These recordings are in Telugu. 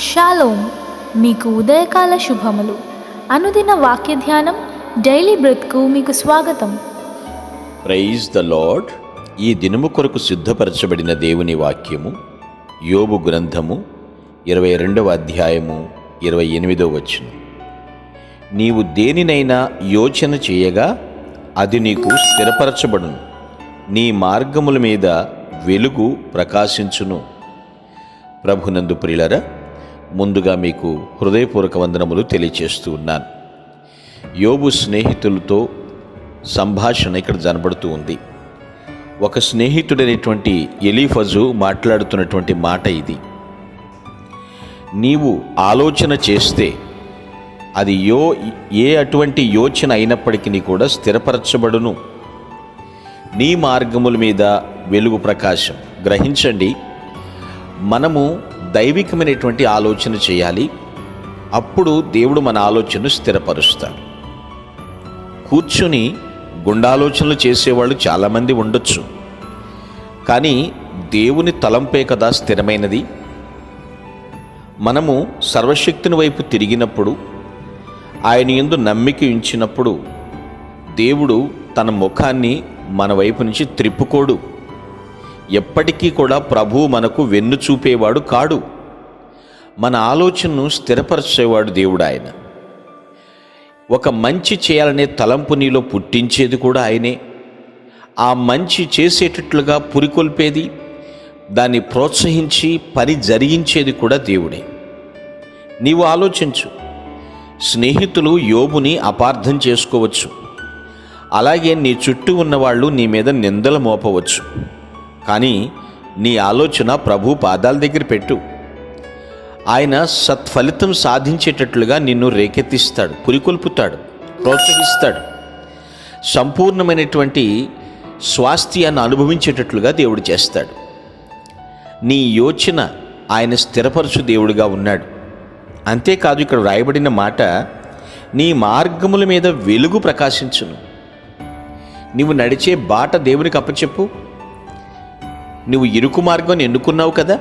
షాలోమ్ మీకు ఉదయకాల శుభములు. అనుదిన వాక్య ధ్యానం డైలీ బ్రత్కు మీకు స్వాగతం. Praise the lord. ఈ దినము కొరకు సిద్ధపరచబడిన దేవుని వాక్యము యోబు గ్రంథము ఇరవై రెండవ అధ్యాయము ఇరవై ఎనిమిదవ వచ్చిన నీవు దేనినైనా యోచన చేయగా అది నీకు స్థిరపరచబడును. నీ మార్గముల మీద వెలుగు ప్రకాశించును. ప్రభునందు ప్రియులరా ముందుగా మీకు హృదయపూర్వక వందనములు తెలియచేస్తూ ఉన్నాను. యోబు స్నేహితులతో సంభాషణ ఇక్కడ జనబడుతూ ఉంది. ఒక స్నేహితుడైనటువంటి ఎలీఫజు మాట్లాడుతున్నటువంటి మాట ఇది. నీవు ఆలోచన చేస్తే అది యో ఏ అటువంటి యోచన అయినప్పటికీ కూడా స్థిరపరచబడును. నీ మార్గముల మీద వెలుగు ప్రకాశం. గ్రహించండి మనము దైవికమైనటువంటి ఆలోచన చేయాలి. అప్పుడు దేవుడు మన ఆలోచనను స్థిరపరుస్తాడు. కూర్చుని గుండాలోచనలు చేసేవాళ్ళు చాలామంది ఉండొచ్చు. కానీ దేవుని తలంపే కదా స్థిరమైనది. మనము సర్వశక్తిని వైపు తిరిగినప్పుడు ఆయన ఎందు నమ్మిక ఉంచినప్పుడు దేవుడు తన ముఖాన్ని మన వైపు నుంచి త్రిప్పుకోడు. ఎప్పటికీ కూడా ప్రభువు మనకు వెన్ను చూపేవాడు కాడు. మన ఆలోచనను స్థిరపరిచేవాడు దేవుడు ఆయన. ఒక మంచి చేయాలనే తలంపు నీలో పుట్టించేది కూడా ఆయనే. ఆ మంచి చేసేటట్లుగా పురికొల్పేది దాన్ని ప్రోత్సహించి పని జరిగించేది కూడా దేవుడే. నీవు ఆలోచించు. స్నేహితులు యోబుని అపార్థం చేసుకోవచ్చు. అలాగే నీ చుట్టూ ఉన్నవాళ్ళు నీ మీద నిందలు మోపవచ్చు. కానీ నీ ఆలోచన ప్రభు పాదాల దగ్గర పెట్టు. ఆయన సత్ఫలితం సాధించేటట్లుగా నిన్ను రేకెత్తిస్తాడు పురికొల్పుతాడు ప్రోత్సహిస్తాడు. సంపూర్ణమైనటువంటి స్వాస్థ్యాన్ని అనుభవించేటట్లుగా దేవుడు చేస్తాడు. నీ యోచన ఆయన స్థిరపరచు దేవుడిగా ఉన్నాడు. అంతేకాదు ఇక్కడ వ్రాయబడిన మాట నీ మార్గముల మీద వెలుగు ప్రకాశించును. నీవు నడిచే బాట దేవునికి అప్పచెప్పు. నువ్వు ఇరుకు మార్గం ఎన్నుకున్నావు కదా?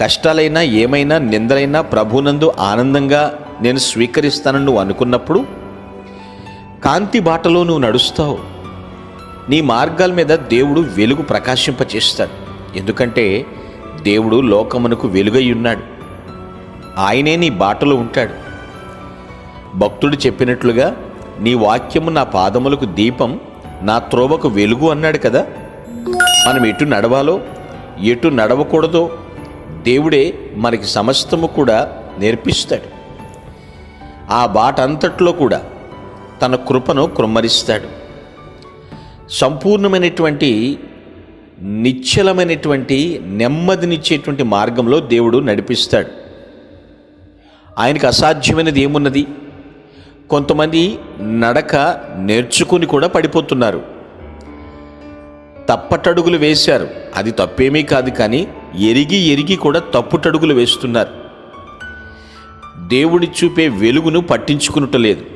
కష్టాలైనా ఏమైనా నిందలైనా ప్రభునందు ఆనందంగా నేను స్వీకరిస్తానని నువ్వు అనుకున్నప్పుడు కాంతి బాటలో నువ్వు నడుస్తావు. నీ మార్గాల మీద దేవుడు వెలుగు ప్రకాశింపచేస్తాడు. ఎందుకంటే దేవుడు లోకమునకు వెలుగై ఉన్నాడు. ఆయనే నీ బాటలో ఉంటాడు. భక్తుడు చెప్పినట్లుగా నీ వాక్యము నా పాదములకు దీపం నా త్రోవకు వెలుగు అన్నాడు కదా? మనం ఎటు నడవాలో ఎటు నడవకూడదో దేవుడే మనకి సమస్తము కూడా నేర్పిస్తాడు. ఆ బాట అంతట్లో కూడా తన కృపను కృమ్మరిస్తాడు సంపూర్ణమైనటువంటి నిశ్చలమైనటువంటి నెమ్మదినిచ్చేటువంటి మార్గంలో దేవుడు నడిపిస్తాడు. ఆయనకు అసాధ్యమైనది ఏమున్నది? కొంతమంది నడక నేర్చుకుని కూడా పడిపోతున్నారు. తప్పటడుగులు వేశారు. అది తప్పేమీ కాదు కానీ ఎరిగి ఎరిగి కూడా తప్పుటడుగులు వేస్తున్నారు. దేవుడి చూపే వెలుగును పట్టించుకునుటలేదు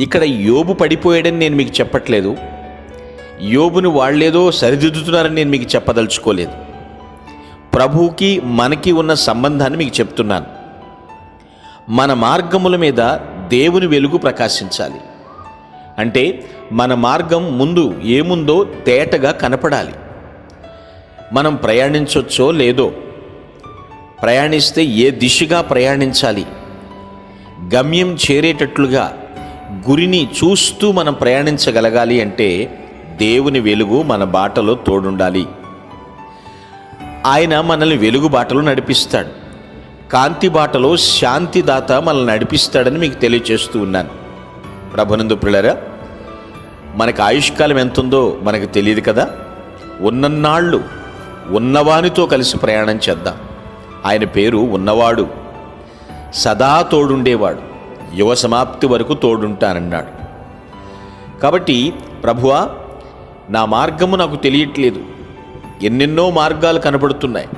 ఇక్కడ యోబు పడిపోయాడని నేను మీకు చెప్పట్లేదు. యోబును వాళ్ళేదో సరిదిద్దుతున్నారని నేను మీకు చెప్పదలుచుకోలేదు. ప్రభువుకి మనకి ఉన్న సంబంధాన్ని మీకు చెప్తున్నాను. మన మార్గముల మీద దేవుని వెలుగు ప్రకాశించాలి. అంటే మన మార్గం ముందు ఏముందో తేటగా కనపడాలి. మనం ప్రయాణించవచ్చో లేదో ప్రయాణిస్తే ఏ దిశగా ప్రయాణించాలి? గమ్యం చేరేటట్లుగా గురిని చూస్తూ మనం ప్రయాణించగలగాలి అంటే దేవుని వెలుగు మన బాటలో తోడుండాలి. ఆయన మనల్ని వెలుగు బాటలో నడిపిస్తాడు. కాంతి బాటలో శాంతిదాత మనల్ని నడిపిస్తాడని మీకు తెలియచేస్తూ ఉన్నాను. ప్రభునందు పిల్లరా మనకు ఆయుష్కాలం ఎంతుందో మనకు తెలియదు కదా? ఉన్నన్నాళ్ళు ఉన్నవానితో కలిసి ప్రయాణం చేద్దాం. ఆయన పేరు ఉన్నవాడు. సదా తోడుండేవాడు. యువ సమాప్తి వరకు తోడుంటానన్నాడు. కాబట్టి ప్రభువా నా మార్గము నాకు తెలియట్లేదు. ఎన్నెన్నో మార్గాలు కనబడుతున్నాయి.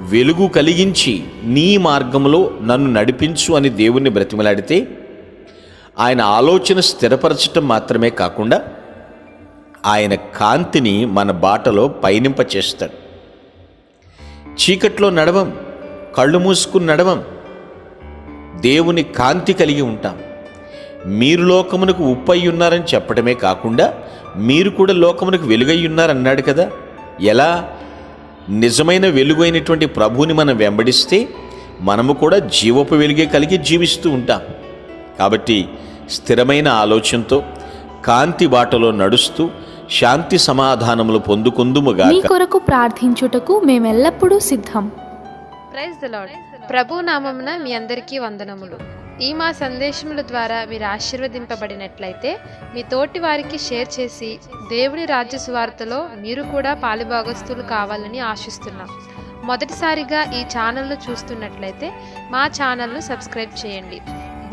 వెలుగు కలిగించి నీ మార్గంలో నన్ను నడిపించు అని దేవుణ్ణి బ్రతిమలాడితే ఆయన ఆలోచన స్థిరపరచటం మాత్రమే కాకుండా ఆయన కాంతిని మన బాటలో పయనింపచేస్తాడు. చీకట్లో నడవం కళ్ళు మూసుకుని నడవం. దేవుని కాంతి కలిగి ఉంటాం. మీరు లోకమునకు ఉప్పై ఉన్నారని చెప్పడమే కాకుండా మీరు కూడా లోకమునకు వెలుగై ఉన్నారన్నాడు కదా. ఎలా? నిజమైన వెలుగు అయినటువంటి ప్రభువుని మనం వెంబడిస్తే మనము కూడా జీవపు వెలుగే కలిగి జీవిస్తూ ఉంటాం. కాబట్టి స్థిరమైన ఆలోచనతో కాంతి బాటలో నడుస్తూ శాంతి సమాధానములు మీ పొందుకుందుముగాక కొరకు ప్రార్థించుటకు మేమెల్లప్పుడూ సిద్ధం. ప్రైజ్ ద లార్డ్ ప్రభు నామమున మీ అందరికీ వందనములు. ఈ మా సందేశముల ద్వారా మీరు ఆశీర్వదింపబడినట్లయితే మీ తోటి వారికి షేర్ చేసి దేవుని రాజ్య సువార్తలో మీరు కూడా పాలుభాగస్తులు కావాలని ఆశిస్తున్నాం. మొదటిసారిగా ఈ ఛానల్ను చూస్తున్నట్లయితే మా ఛానల్ను సబ్స్క్రైబ్ చేయండి.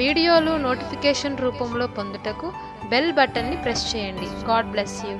వీడియోలు నోటిఫికేషన్ రూపంలో పొందుటకు బెల్ బటన్ని ప్రెస్ చేయండి. God bless you.